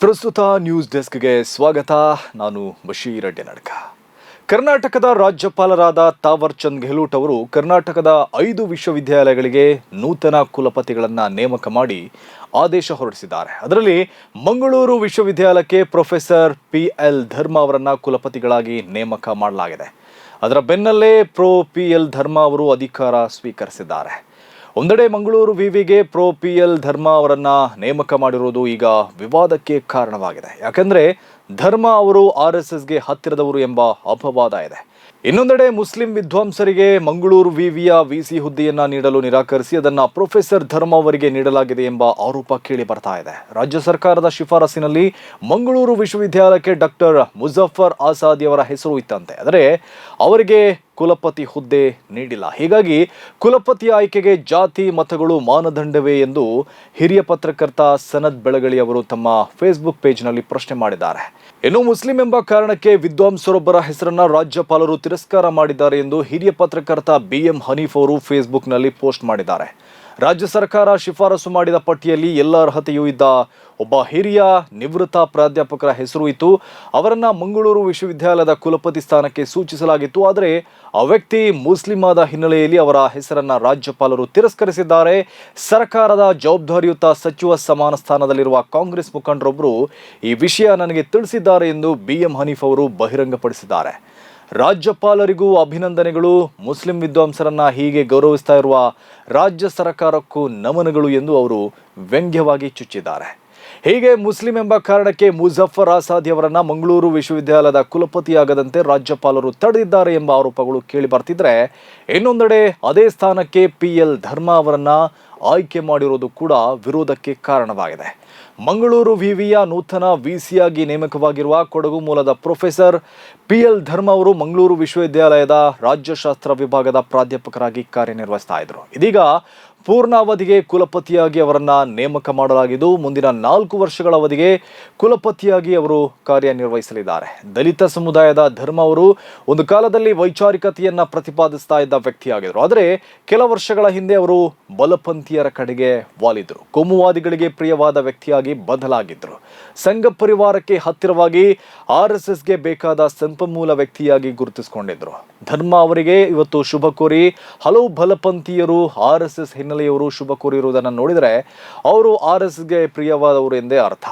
ಪ್ರಸ್ತುತ ನ್ಯೂಸ್ ಡೆಸ್ಕ್ಗೆ ಸ್ವಾಗತ. ನಾನು ಬಶೀರ್ ಅಡ್ಡೆನಡ್ಕ. ಕರ್ನಾಟಕದ ರಾಜ್ಯಪಾಲರಾದ ತಾವರ್ ಚಂದ್ ಗೆಹ್ಲೋಟ್ ಅವರು ಕರ್ನಾಟಕದ ಐದು ವಿಶ್ವವಿದ್ಯಾಲಯಗಳಿಗೆ ನೂತನ ಕುಲಪತಿಗಳನ್ನು ನೇಮಕ ಮಾಡಿ ಆದೇಶ ಹೊರಡಿಸಿದ್ದಾರೆ. ಅದರಲ್ಲಿ ಮಂಗಳೂರು ವಿಶ್ವವಿದ್ಯಾಲಯಕ್ಕೆ ಪ್ರೊಫೆಸರ್ ಪಿ ಎಲ್ ಧರ್ಮ ಅವರನ್ನು ಕುಲಪತಿಗಳಾಗಿ ನೇಮಕ ಮಾಡಲಾಗಿದೆ. ಅದರ ಬೆನ್ನಲ್ಲೇ ಪ್ರೊ ಪಿ ಎಲ್ ಧರ್ಮ ಅವರು ಅಧಿಕಾರ ಸ್ವೀಕರಿಸಿದ್ದಾರೆ. ಒಂದೆಡೆ ಮಂಗಳೂರು ವಿವಿಗೆ ಪ್ರೊ ಪಿ ಎಲ್ ಧರ್ಮ ಅವರನ್ನ ನೇಮಕ ಮಾಡಿರುವುದು ಈಗ ವಿವಾದಕ್ಕೆ ಕಾರಣವಾಗಿದೆ. ಯಾಕಂದ್ರೆ ಧರ್ಮ ಅವರು ಆರ್ ಎಸ್ ಎಸ್ಗೆ ಹತ್ತಿರದವರು ಎಂಬ ಅಪವಾದ ಇದೆ. ಇನ್ನೊಂದೆಡೆ ಮುಸ್ಲಿಂ ವಿದ್ವಾಂಸರಿಗೆ ಮಂಗಳೂರು ವಿವಿಯ ವಿಸಿ ಹುದ್ದೆಯನ್ನ ನೀಡಲು ನಿರಾಕರಿಸಿ ಅದನ್ನ ಪ್ರೊಫೆಸರ್ ಧರ್ಮ ಅವರಿಗೆ ನೀಡಲಾಗಿದೆ ಎಂಬ ಆರೋಪ ಕೇಳಿ ಬರ್ತಾ ಇದೆ. ರಾಜ್ಯ ಸರ್ಕಾರದ ಶಿಫಾರಸಿನಲ್ಲಿ ಮಂಗಳೂರು ವಿಶ್ವವಿದ್ಯಾಲಯಕ್ಕೆ ಡಾಕ್ಟರ್ ಮುಜಫರ್ ಆಸಾದಿ ಅವರ ಹೆಸರು ಇತ್ತಂತೆ. ಆದರೆ ಅವರಿಗೆ ಕುಲಪತಿ ಹುದ್ದೆ ನೀಡಿಲ್ಲ. ಹೀಗಾಗಿ ಕುಲಪತಿ ಆಯ್ಕೆಗೆ ಜಾತಿ ಮತಗಳು ಮಾನದಂಡವೇ ಎಂದು ಹಿರಿಯ ಪತ್ರಕರ್ತ ಸನದ್ ಬೆಳಗಳಿ ಅವರು ತಮ್ಮ ಫೇಸ್ಬುಕ್ ಪೇಜ್ನಲ್ಲಿ ಪ್ರಶ್ನೆ ಮಾಡಿದ್ದಾರೆ. ಇನ್ನು ಮುಸ್ಲಿಂ ಎಂಬ ಕಾರಣಕ್ಕೆ ವಿದ್ವಾಂಸರೊಬ್ಬರ ಹೆಸರನ್ನ ರಾಜ್ಯಪಾಲರು ತಿರಸ್ಕಾರ ಮಾಡಿದ್ದಾರೆ ಎಂದು ಹಿರಿಯ ಪತ್ರಕರ್ತ ಬಿ ಎಂ ಹನೀಫ್ ಅವರು ಫೇಸ್ಬುಕ್ನಲ್ಲಿ ಪೋಸ್ಟ್ ಮಾಡಿದ್ದಾರೆ. ರಾಜ್ಯ ಸರ್ಕಾರ ಶಿಫಾರಸು ಮಾಡಿದ ಪಟ್ಟಿಯಲ್ಲಿ ಎಲ್ಲ ಅರ್ಹತೆಯೂ ಇದ್ದ ಒಬ್ಬ ಹಿರಿಯ ನಿವೃತ್ತ ಪ್ರಾಧ್ಯಾಪಕರ ಹೆಸರು ಇತ್ತು. ಅವರನ್ನ ಮಂಗಳೂರು ವಿಶ್ವವಿದ್ಯಾಲಯದ ಕುಲಪತಿ ಸ್ಥಾನಕ್ಕೆ ಸೂಚಿಸಲಾಗಿತ್ತು. ಆದರೆ ಆ ವ್ಯಕ್ತಿ ಮುಸ್ಲಿಂ ಆದ ಹಿನ್ನೆಲೆಯಲ್ಲಿ ಅವರ ಹೆಸರನ್ನ ರಾಜ್ಯಪಾಲರು ತಿರಸ್ಕರಿಸಿದ್ದಾರೆ. ಸರ್ಕಾರದ ಜವಾಬ್ದಾರಿಯುತ ಸಚಿವ ಸಮಾನ ಸ್ಥಾನದಲ್ಲಿರುವ ಕಾಂಗ್ರೆಸ್ ಮುಖಂಡರೊಬ್ಬರು ಈ ವಿಷಯ ನನಗೆ ತಿಳಿಸಿದ್ದಾರೆ ಎಂದು ಬಿ ಎಂ ಹನೀಫ್ ಅವರು ಬಹಿರಂಗಪಡಿಸಿದ್ದಾರೆ. ರಾಜ್ಯಪಾಲರಿಗೂ ಅಭಿನಂದನೆಗಳು. ಮುಸ್ಲಿಂ ವಿದ್ವಾಂಸರನ್ನ ಹೀಗೆ ಗೌರವಿಸ್ತಾ ಇರುವ ರಾಜ್ಯ ಸರ್ಕಾರಕ್ಕೂ ನಮನಗಳು ಎಂದು ಅವರು ವ್ಯಂಗ್ಯವಾಗಿ ಚುಚ್ಚಿದ್ದಾರೆ. ಹೀಗೆ ಮುಸ್ಲಿಂ ಎಂಬ ಕಾರಣಕ್ಕೆ ಮುಜಫರ್ ಆಸಾದಿ ಅವರನ್ನ ಮಂಗಳೂರು ವಿಶ್ವವಿದ್ಯಾಲಯದ ಕುಲಪತಿಯಾಗದಂತೆ ರಾಜ್ಯಪಾಲರು ತಡೆದಿದ್ದಾರೆ ಎಂಬ ಆರೋಪಗಳು ಕೇಳಿ ಬರ್ತಿದ್ರೆ ಇನ್ನೊಂದೆಡೆ ಅದೇ ಸ್ಥಾನಕ್ಕೆ ಪಿ ಎಲ್ ಧರ್ಮ ಅವರನ್ನ ಆಯ್ಕೆ ಮಾಡಿರೋದು ಕೂಡ ವಿರೋಧಕ್ಕೆ ಕಾರಣವಾಗಿದೆ. ಮಂಗಳೂರು ವಿವಿಯ ನೂತನ ವಿಸಿಯಾಗಿ ನೇಮಕವಾಗಿರುವ ಕೊಡಗು ಮೂಲದ ಪ್ರೊಫೆಸರ್ ಪಿ ಎಲ್ ಧರ್ಮ ಅವರು ಮಂಗಳೂರು ವಿಶ್ವವಿದ್ಯಾಲಯದ ರಾಜ್ಯಶಾಸ್ತ್ರ ವಿಭಾಗದ ಪ್ರಾಧ್ಯಾಪಕರಾಗಿ ಕಾರ್ಯನಿರ್ವಹಿಸ್ತಾ ಇದ್ರು. ಇದೀಗ ಪೂರ್ಣಾವಧಿಗೆ ಕುಲಪತಿಯಾಗಿ ಅವರನ್ನ ನೇಮಕ ಮಾಡಲಾಗಿದ್ದು, ಮುಂದಿನ ನಾಲ್ಕು ವರ್ಷಗಳ ಅವಧಿಗೆ ಕುಲಪತಿಯಾಗಿ ಅವರು ಕಾರ್ಯನಿರ್ವಹಿಸಲಿದ್ದಾರೆ. ದಲಿತ ಸಮುದಾಯದ ಧರ್ಮ ಅವರು ಒಂದು ಕಾಲದಲ್ಲಿ ವೈಚಾರಿಕತೆಯನ್ನ ಪ್ರತಿಪಾದಿಸ್ತಾ ಇದ್ದ ವ್ಯಕ್ತಿಯಾಗಿದ್ದರು ಆದರೆ ಕೆಲ ವರ್ಷಗಳ ಹಿಂದೆ ಅವರು ಬಲಪಂಥೀಯರ ಕಡೆಗೆ ವಾಲಿದ್ರು. ಕೋಮುವಾದಿಗಳಿಗೆ ಪ್ರಿಯವಾದ ವ್ಯಕ್ತಿಯಾಗಿ ಬದಲಾಗಿದ್ದರು ಸಂಘ ಪರಿವಾರಕ್ಕೆ ಹತ್ತಿರವಾಗಿ ಆರ್ ಎಸ್ ಎಸ್ಗೆ ಬೇಕಾದ ಸಂಪನ್ಮೂಲ ವ್ಯಕ್ತಿಯಾಗಿ ಗುರುತಿಸಿಕೊಂಡಿದ್ದರು ಧರ್ಮ ಅವರಿಗೆ ಇವತ್ತು ಶುಭ ಕೋರಿ ಹಲವು ಬಲಪಂಥೀಯರು ಆರ್ ಎಸ್ ಎಸ್ ಹಿನ್ನೆಲೆಯವರು ಶುಭ ಕೋರಿರುವುದನ್ನು ನೋಡಿದರೆ ಅವರು ಆರ್ ಎಸ್ ಎಸ್ಗೆ ಪ್ರಿಯವಾದವರು ಎಂದೇ ಅರ್ಥ.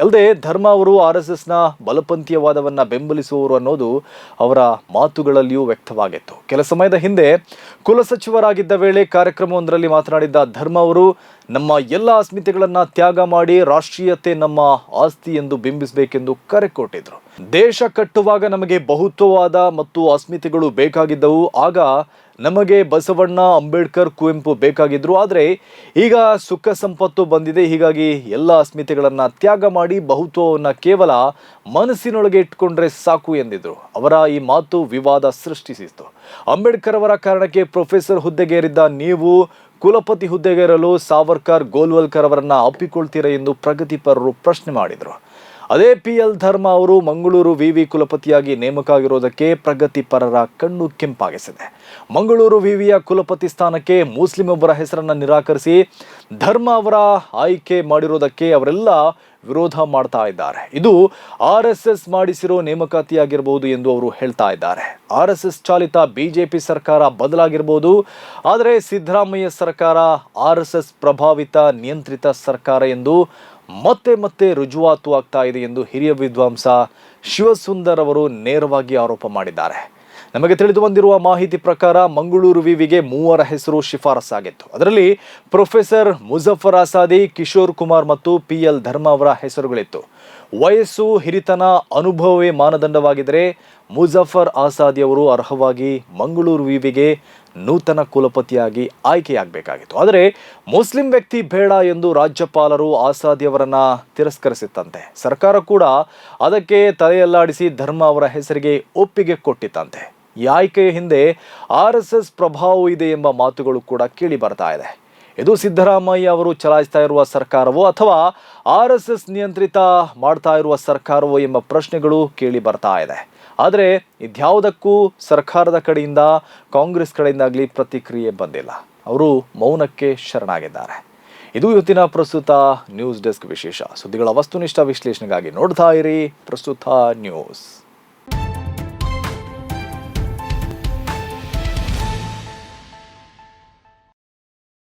ಅಲ್ಲದೆ ಧರ್ಮ ಅವರು ಆರ್ ಎಸ್ ಎಸ್ನ ಬಲಪಂಥೀಯವಾದವನ್ನ ಬೆಂಬಲಿಸುವವರು ಅನ್ನೋದು ಅವರ ಮಾತುಗಳಲ್ಲಿಯೂ ವ್ಯಕ್ತವಾಗಿತ್ತು. ಕೆಲ ಸಮಯದ ಹಿಂದೆ ಕುಲಸಚಿವರಾಗಿದ್ದ ವೇಳೆ ಕಾರ್ಯಕ್ರಮವೊಂದರಲ್ಲಿ ಮಾತನಾಡಿದ್ದ ಧರ್ಮ ಅವರು ನಮ್ಮ ಎಲ್ಲ ಅಸ್ಮಿತೆಗಳನ್ನು ತ್ಯಾಗ ಮಾಡಿ ರಾಷ್ಟ್ರೀಯತೆ ನಮ್ಮ ಆಸ್ತಿ ಎಂದು ಬಿಂಬಿಸಬೇಕೆಂದು ಕರೆ ಕೊಟ್ಟಿದ್ರು. ದೇಶ ಕಟ್ಟುವಾಗ ನಮಗೆ ಬಹುತ್ವವಾದ ಮತ್ತು ಅಸ್ಮಿತೆಗಳು ಬೇಕಾಗಿದ್ದವು. ಆಗ ನಮಗೆ ಬಸವಣ್ಣ ಅಂಬೇಡ್ಕರ್ ಕುವೆಂಪು ಬೇಕಾಗಿದ್ರು. ಆದರೆ ಈಗ ಸುಖ ಸಂಪತ್ತು ಬಂದಿದೆ. ಹೀಗಾಗಿ ಎಲ್ಲ ಅಸ್ಮಿತೆಗಳನ್ನು ತ್ಯಾಗ ಮಾಡಿ ಬಹುತ್ವವನ್ನು ಕೇವಲ ಮನಸ್ಸಿನೊಳಗೆ ಇಟ್ಕೊಂಡ್ರೆ ಸಾಕು ಎಂದಿದ್ರು. ಅವರ ಈ ಮಾತು ವಿವಾದ ಸೃಷ್ಟಿಸಿತ್ತು. ಅಂಬೇಡ್ಕರ್ ಅವರ ಕಾರಣಕ್ಕೆ ಪ್ರೊಫೆಸರ್ ಹುದ್ದೆಗೇರಿದ್ದ ನೀವು ಕುಲಪತಿ ಹುದ್ದೆಗೇರಲು ಸಾವರ್ಕರ್ ಗೋಲ್ವಲ್ಕರ್ ಅವರನ್ನ ಅಪ್ಪಿಕೊಳ್ತೀರಾ ಎಂದು ಪ್ರಗತಿಪರರು ಪ್ರಶ್ನೆ ಮಾಡಿದರು. ಅದೇ ಪಿ ಎಲ್ ಧರ್ಮ ಅವರು ಮಂಗಳೂರು ವಿವಿ ಕುಲಪತಿಯಾಗಿ ನೇಮಕ ಆಗಿರೋದಕ್ಕೆ ಪ್ರಗತಿಪರರ ಕಣ್ಣು ಕೆಂಪಾಗಿಸಿದೆ. ಮಂಗಳೂರು ವಿವಿಯ ಕುಲಪತಿ ಸ್ಥಾನಕ್ಕೆ ಮುಸ್ಲಿಂ ಒಬ್ಬರ ಹೆಸರನ್ನು ನಿರಾಕರಿಸಿ ಧರ್ಮ ಅವರ ಆಯ್ಕೆ ಮಾಡಿರೋದಕ್ಕೆ ಅವರೆಲ್ಲ ವಿರೋಧ ಮಾಡ್ತಾ ಇದ್ದಾರೆ. ಇದು ಆರ್ ಎಸ್ ಎಸ್ ಮಾಡಿಸಿರೋ ನೇಮಕಾತಿಯಾಗಿರಬಹುದು ಎಂದು ಅವರು ಹೇಳ್ತಾ ಇದ್ದಾರೆ. ಆರ್ ಎಸ್ ಎಸ್ ಚಾಲಿತ ಬಿಜೆಪಿ ಸರ್ಕಾರ ಬದಲಾಗಿರಬಹುದು ಆದರೆ ಸಿದ್ದರಾಮಯ್ಯ ಸರ್ಕಾರ ಆರ್ ಎಸ್ ಎಸ್ ಪ್ರಭಾವಿತ ನಿಯಂತ್ರಿತ ಸರ್ಕಾರ ಎಂದು ಮತ್ತೆ ಮತ್ತೆ ರುಜುವಾತು ಆಗ್ತಾ ಇದೆ ಎಂದು ಹಿರಿಯ ವಿದ್ವಾಂಸ ಶಿವಸುಂದರ್ ಅವರು ನೇರವಾಗಿ ಆರೋಪ ಮಾಡಿದ್ದಾರೆ. ನಮಗೆ ತಿಳಿದು ಬಂದಿರುವ ಮಾಹಿತಿ ಪ್ರಕಾರ ಮಂಗಳೂರು ವಿವಿಗೆ ಮೂವರ ಹೆಸರು ಶಿಫಾರಸ್ಸಾಗಿತ್ತು ಅದರಲ್ಲಿ ಪ್ರೊಫೆಸರ್ ಮುಜಫರ್ ಆಸಾದಿ, ಕಿಶೋರ್ ಕುಮಾರ್ ಮತ್ತು ಪಿ ಎಲ್ ಧರ್ಮ ಅವರ ಹೆಸರುಗಳಿತ್ತು. ವಯಸ್ಸು, ಹಿರಿತನ, ಅನುಭವವೇ ಮಾನದಂಡವಾಗಿದ್ದರೆ ಮುಜಫರ್ ಆಸಾದಿ ಅವರು ಅರ್ಹವಾಗಿ ಮಂಗಳೂರು ವಿವಿಗೆ ನೂತನ ಕುಲಪತಿಯಾಗಿ ಆಯ್ಕೆಯಾಗಬೇಕಾಗಿತ್ತು. ಆದರೆ ಮುಸ್ಲಿಂ ವ್ಯಕ್ತಿ ಬೇಡ ಎಂದು ರಾಜ್ಯಪಾಲರು ಆಸಾದಿಯವರನ್ನು ತಿರಸ್ಕರಿಸಿತ್ತಂತೆ. ಸರ್ಕಾರ ಕೂಡ ಅದಕ್ಕೆ ತಲೆಯಲ್ಲಾಡಿಸಿ ಧರ್ಮ ಅವರ ಹೆಸರಿಗೆ ಒಪ್ಪಿಗೆ ಕೊಟ್ಟಿತ್ತಂತೆ. ಈ ಆಯ್ಕೆಯ ಹಿಂದೆ ಆರ್ ಎಸ್ ಎಸ್ ಪ್ರಭಾವ ಇದೆ ಎಂಬ ಮಾತುಗಳು ಕೂಡ ಕೇಳಿ ಬರ್ತಾ ಇದೆ. ಇದು ಸಿದ್ದರಾಮಯ್ಯ ಅವರು ಚಲಾಯಿಸ್ತಾ ಇರುವ ಸರ್ಕಾರವೋ ಅಥವಾ ಆರ್ ಎಸ್ ಎಸ್ ನಿಯಂತ್ರಿತ ಮಾಡ್ತಾ ಇರುವ ಸರ್ಕಾರವೋ ಎಂಬ ಪ್ರಶ್ನೆಗಳು ಕೇಳಿ ಬರ್ತಾ ಇದೆ. ಆದರೆ ಇದ್ಯಾವುದಕ್ಕೂ ಸರ್ಕಾರದ ಕಡೆಯಿಂದ, ಕಾಂಗ್ರೆಸ್ ಕಡೆಯಿಂದಾಗಲಿ ಪ್ರತಿಕ್ರಿಯೆ ಬಂದಿಲ್ಲ. ಅವರು ಮೌನಕ್ಕೆ ಶರಣಾಗಿದ್ದಾರೆ. ಇದು ಇವತ್ತಿನ ಪ್ರಸ್ತುತ ನ್ಯೂಸ್ ಡೆಸ್ಕ್ ವಿಶೇಷ. ಸುದ್ದಿಗಳ ವಸ್ತುನಿಷ್ಠ ವಿಶ್ಲೇಷಣೆಗಾಗಿ ನೋಡ್ತಾ ಇರಿ ಪ್ರಸ್ತುತ ನ್ಯೂಸ್.